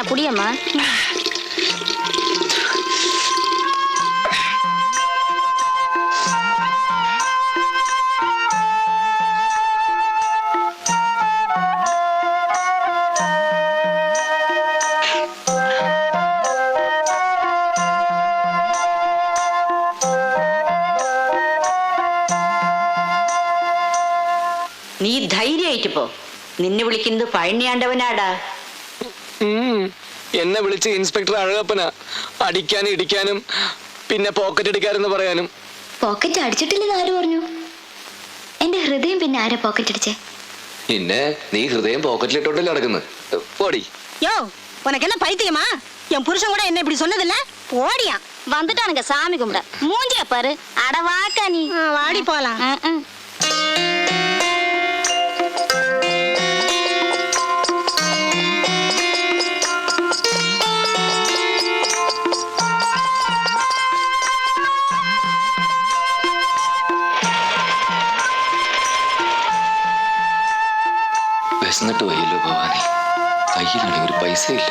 இந்தாண்ணா புடியம்மா നീ ധൈര്യമായിട്ട് പോ നിന്നെ വിളിക്കുന്നത് പഴനിയാണ്ടവനാടാ ഉം. എന്നെ വിളിച്ച് ഇൻസ്പെക്ടർ അഴകപ്പന അടിക്കാനും ഇടിക്കാനും പിന്നെ പോക്കറ്റ് അടിക്കാരെന്ന് പറയാനും പോക്കറ്റ് അടിച്ചിട്ടില്ലെന്ന് ആര് പറഞ്ഞു എന്റെ ഹൃദയം പിന്നെ ആരാ പോക്കറ്റ് അടിച്ചേ പിന്നെ നീ ഹൃദയം പോക്കറ്റിലിട്ടോണ്ടല്ലേ നടക്കുന്നത് പോടി யோ உனக்கு என்ன பைத்தியமா என் புருஷன் கூட என்ன இப்படி சொன்னதில்ல போடியா வந்துட்டானுங்க சாமி கும்பிட மூஞ்சிய பாரு அட வாக்கா நீ ஆ, வாடி போலாம் വിശന്നിട്ട് വയ്യല്ലോ ഭവാനി. കയ്യിലാണെങ്കിൽ ഒരു പൈസ ഇല്ല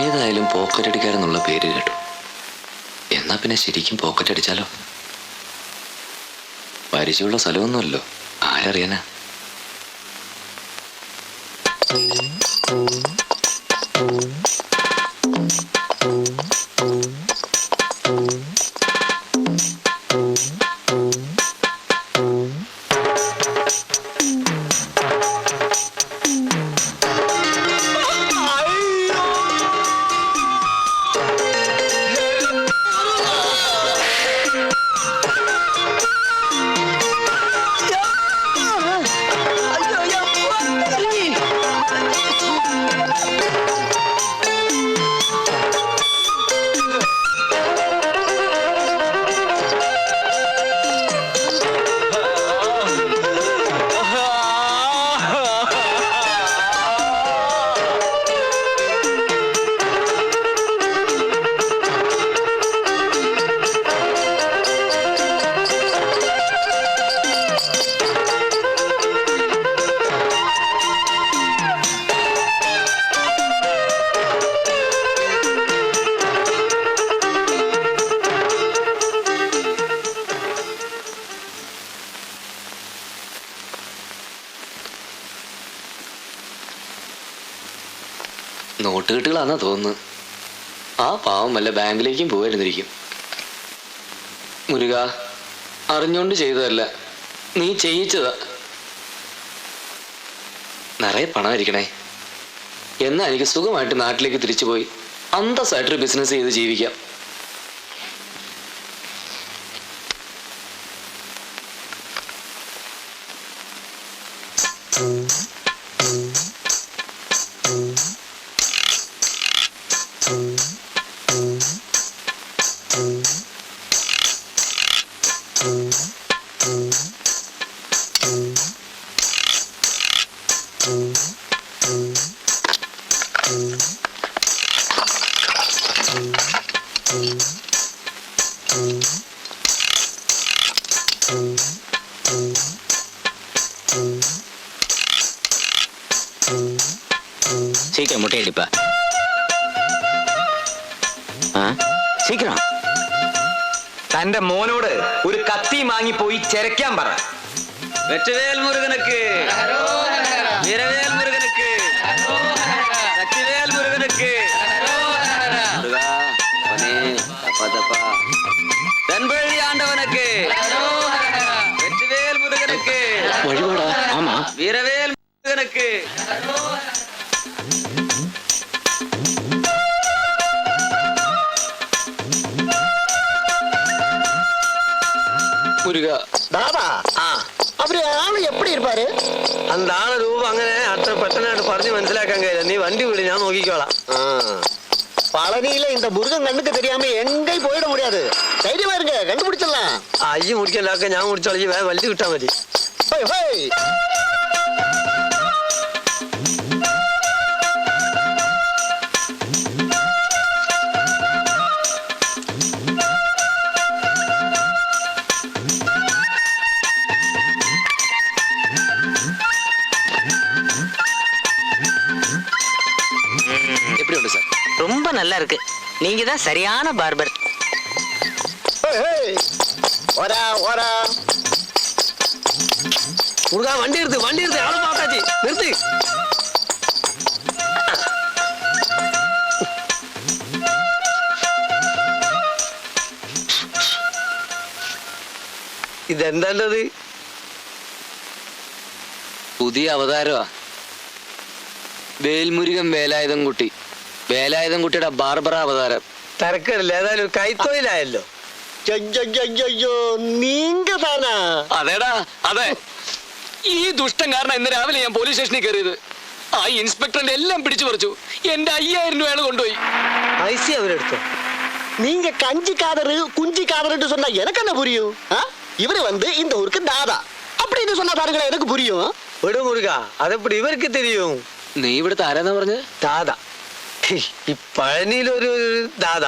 ഏതായാലും പോക്കറ്റ് അടിക്കാരെന്നുള്ള പേര് കേട്ടു. എന്നാ പിന്നെ ശരിക്കും പോക്കറ്റ് അടിച്ചാലോ? പരിചയമുള്ള സ്ഥലമൊന്നുമല്ലോ. ആരറിയാനാ? നോട്ടുകെട്ടുകളാന്നാ തോന്നുന്നു. ആ പാവം വല്ല ബാങ്കിലേക്കും പോയിരുന്നിരിക്കും മുരുക അറിഞ്ഞോണ്ട് ചെയ്തതല്ല നീ ചെയ്യിച്ചതാ. നിറയെ പണമായിരിക്കണേ. എന്നാ എനിക്ക് സുഖമായിട്ട് നാട്ടിലേക്ക് തിരിച്ചു പോയി അന്തസ്സായിട്ടൊരു ബിസിനസ് ചെയ്ത് ജീവിക്കാം. சீக்கிரம் முட்டை அடிப்பா. ആ സീക്കിരം തന്റെ മോനോട് ഒരു കത്തി വാങ്ങിപ്പോയി ചെരക്കാൻ പറ വെച്ചവേൽ മുരുകനുക്ക് വീരവേൽ മുരുകനുക്ക് ശക്തിവേൽ മുരുകനുക്ക് മുരുകാ, അവനേ, തപ്പ, തപ്പ. തെൻപഴി ആണ്ടവനുക്ക് தாதா ആ அவரு ஆளு எப்படி இருப்பாரு அந்த ആളെ രൂപം അങ്ങനെ അത്ര പെട്ടെന്നായിട്ട് പറഞ്ഞ് മനസ്സിലാക്കാൻ കഴിയില്ല നീ വണ്ടി വിട് ഞാൻ നോക്കിക്കോളാം ஆ. பழனியில இந்த முருகன் கண்ணுக்கு தெரியாம எங்கேயும் போயிட முடியாது தைரியமா இருங்க கண்டுபிடிச்சிடலாம் അയ്യ മുടിക്കണ്ടാക്ക ഞാൻ മുടിച്ചോളി വേഗം വണ്ടി കിട്ടാൻ മതി ஹோய், ஹோய். நல்லா இருக்கு நீங்க தான் சரியான பார்பர் ஹேய், ஹேய். ஓரா ஓரா முருகா வண்டி எடுத்து வண்டி எடுத்து ஆளு பார்த்தாச்சு நிறுத்து ഇതെന്താണ്ടത് പുതിയ അവതാരമാ വേൽമുരുകൻ വേലായുധം കുട്ടി വേലായുധം കുട്ടിയുടെ ബാർബറ അവതാരം തരക്കടില്ല ഏതായാലും കൈത്തൊഴിലായല്ലോ ஐயோ நீங்க தானா അതേടാ അതെ ഈ ദുഷ്ടൻ കാരണം ഇന്ന് രാവിലെ ഞാൻ പോലീസ് സ്റ്റേഷനിൽ കയറിയത് ആ ഇൻസ്പെക്ടറിന്റെ എല്ലാം പിടിച്ചു പറിച്ചു എന്റെ അയ്യായിരം രൂപ അയാൾ കൊണ്ടുപോയി ഐസി അവരെടുത്തോ நீங்க கஞ்சி காதரு குஞ்சி காதருன்னு சொன்னா எனக்கு என்ன புரியும் ஆ? இவரு வந்து இந்த ஊருக்கு தாதா அப்படின்னு சொன்னா பாருங்களேன் எனக்கு புரியும் വിടു മുരുക അതെപ്പടി ഇവർക്ക് തെരിയും നീ ഇവിടുത്തെ ആരാന്നാ പറഞ്ഞത് ദാദ ഈ പഴനിയിലൊരു ദാദ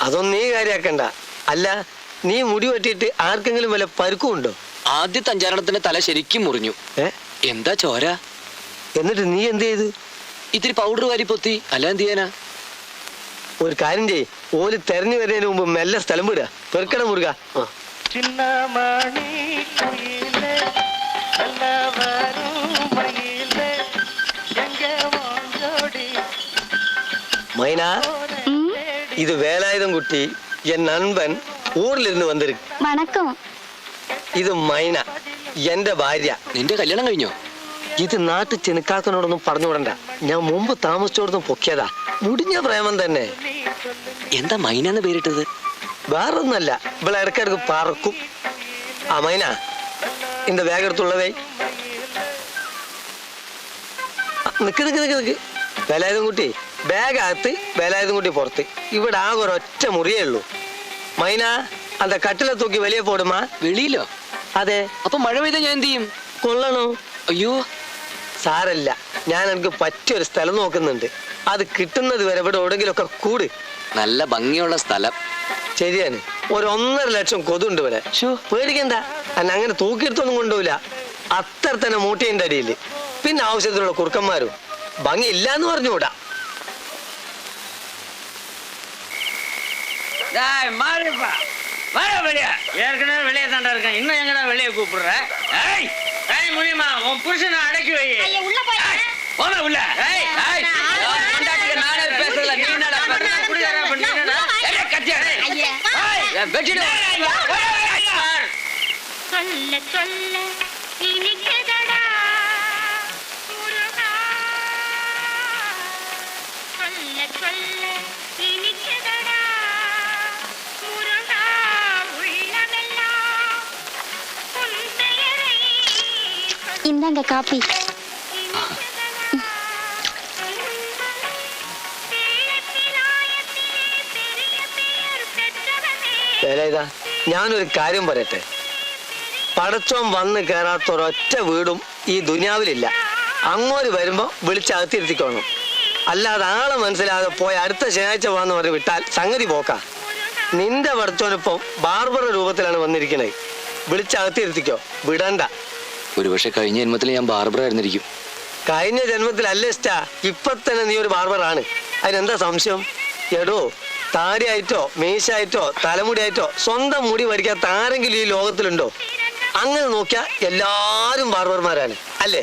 അതൊന്നും നീ കാര്യാക്കണ്ട. അല്ല നീ മുടി വെട്ടിയിട്ട് ആർക്കെങ്കിലും വല്ല പരുക്കും ഉണ്ടോ? ആദ്യത്തെ അഞ്ചാരണത്തിന്റെ തല ശരിക്കും മുറിഞ്ഞു. എന്താ ചോര? എന്നിട്ട് നീ എന്ത് ചെയ്ത്? ഇത്തിരി പൗഡർ വാരി പൊത്തി. അല്ല എന്ത് ചെയ്യാനാ? ഒരു കാര്യം ചെയ് ഓൽ തെരഞ്ഞു വരുന്നതിന് മുമ്പ് മെല്ലെ സ്ഥലം വിടുക. പെറുക്കട മുറുക. ആ. மைனா ம், இது வேலாயுதம் குட்டி என் நண்பன் ஊர்ல இருந்து வந்திருக்கு വണക്കം ഇത് മൈന എന്റെ ഭാര്യ നിന്റെ കല്യാണം കഴിഞ്ഞോ ഇത് നാട്ടു ചെനുക്കാക്കനോടൊന്നും പറഞ്ഞുവിടണ്ട ഞാൻ മുമ്പ് താമസിച്ചോടൊന്നും പൊക്കിയതാ മുടിഞ്ഞ പ്രേമം തന്നെ എന്താ മൈനെന്ന് പേരിട്ടത് വേറൊന്നല്ല ഇവിടെ ഇടയ്ക്കിടക്ക് പറക്കും ആ മൈന இந்த ബാഗ് എടുത്തുള്ളതേ നിക്ക് നിക്ക് നിക്ക് നിക്ക് വേലായുധം കുട്ടി ബാഗ് അകത്ത് വേലായുധം കൂട്ടി പുറത്ത്. ഇവിടെ ആകെ ഒരൊറ്റ മുറിയേ ഉള്ളൂ. മൈന അന്ത കട്ടിലെ തൂക്കി വലിയ പോടുമാ വെളിയിലോ? അതെ. അപ്പൊ മഴ പെയ്താ ഞാൻ എന്ത് ചെയ്യും? കൊള്ളണോ? അയ്യോ. സാരല്ല. ഞാൻ എനിക്ക് പറ്റിയൊരു സ്ഥലം നോക്കുന്നുണ്ട്. അത് കിട്ടുന്നത് വരെ ഇവിടെ എവിടെങ്കിലൊക്കെ കൂട്. നല്ല ഭംഗിയുള്ള സ്ഥലം. ശരിയാണ്. ഒരു ഒന്നര ലക്ഷം കൊതുണ്ട് ഇവിടെ. പേടിക്കണ്ട. അല്ല അങ്ങനെ തൂക്കിയെടുത്തൊന്നും കൊണ്ടുപോയില്ല അത്ര തന്നെ മൂട്ടിയതിന്റെ അടിയിൽ. പിന്നെ ആവശ്യത്തിലുള്ള കുറുക്കന്മാരും. ഭംഗി ഇല്ലാന്ന് പറഞ്ഞുകൂടാ. டேய் மாறிப்பா வர வெளியே. ஏற்கனவே வெளியே தாண்டா இருக்கேன். இன்னும் எங்கடா வெளியே கூப்பிடுற? ஏய் ஏய் முடியுமா உன் புருஷனை அடக்கி வை. ஏய், போன உள்ள. ஏய் ஏய் நானே பேசுறதுல நீ என்னடா ஏய் கத்தியா ஏய் வெட்டிடு சொல்ல சொல்ல இனிக்குதடா ഇതാണ്ട കാപ്പി. ഞാനൊരു കാര്യം പറയട്ടെ. പടച്ചോൻ വന്ന് കയറാത്ത ഒരൊറ്റ വീടും ഈ ദുനിയാവിലില്ല. അങ്ങോട്ട് വരുമ്പോൾ വിളിച്ചകത്തിരുത്തിക്കോണം അല്ലാതെ ആളെ മനസ്സിലാതെ പോയി അടുത്ത ശനിയാഴ്ച വന്ന് പറഞ്ഞ് വിട്ടാൽ സംഗതി പോക്കാ. നിന്റെ പടച്ചോനിപ്പം ബാർബറ രൂപത്തിലാണ് വന്നിരിക്കണേ. വിളിച്ചകത്തിരുത്തിക്കോ വിടണ്ട. ഒരുപക്ഷെ കഴിഞ്ഞ ജന്മത്തിൽ ഞാൻ ബാർബർ ആയിരുന്നിരിക്കും. കഴിഞ്ഞ ജന്മത്തിൽ ജന്മത്തിലല്ലേ സ്റ്റാ ഇപ്പൊ തന്നെ നീ ഒരു ബാർബറാണ് അതിനെന്താ സംശയം? എടോ ആയിട്ടോ മീശായിട്ടോ തലമുടിയായിട്ടോ സ്വന്തം മുടി വരിക്കാത്ത ആരെങ്കിലും ഈ ലോകത്തിലുണ്ടോ? അങ്ങനെ നോക്കിയാ എല്ലാരും ബാർബർമാരാണ് അല്ലേ?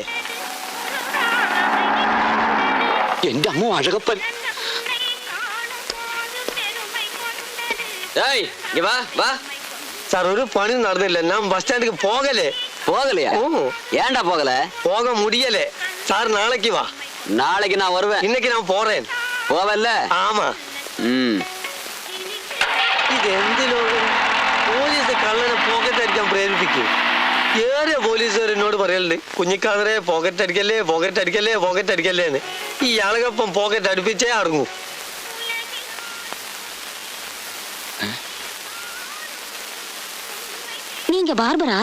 എന്റെ അമ്മ അഴകപ്പൻ. സാർ ഒരു പണി നടന്നില്ല. ഞാൻ ബസ് സ്റ്റാൻഡിലേക്ക് പോകലേ போகலையா ഓ ஏன்டா போகல പോക മുടിയലേ സാർ നാളേക്ക് വാ நாளைக்கு நான் வருவேன் ഇന്നേക്ക് ഞാൻ പോറേൻ போவல்ல ആമാ ம் ഇതെന്ത് ലോകം പോലീസ് കള്ളനെ പോക്കറ്റ് അടിക്കാൻ പ്രേരിപ്പിക്കും ഏറെ പോലീസുകാർ എന്നോട് പറയലുണ്ട് കുഞ്ഞിക്കാതറെ പോക്കറ്റ് അടിക്കല്ലേ പോക്കറ്റ് അടിക്കല്ലേ പോക്കറ്റ് അടിക്കല്ലേ എന്ന് ഈ ആളുകൾപ്പം പോക്കറ്റ് അടുപ്പിച്ചേ അടങ്ങൂ நீங்க பார்பரா?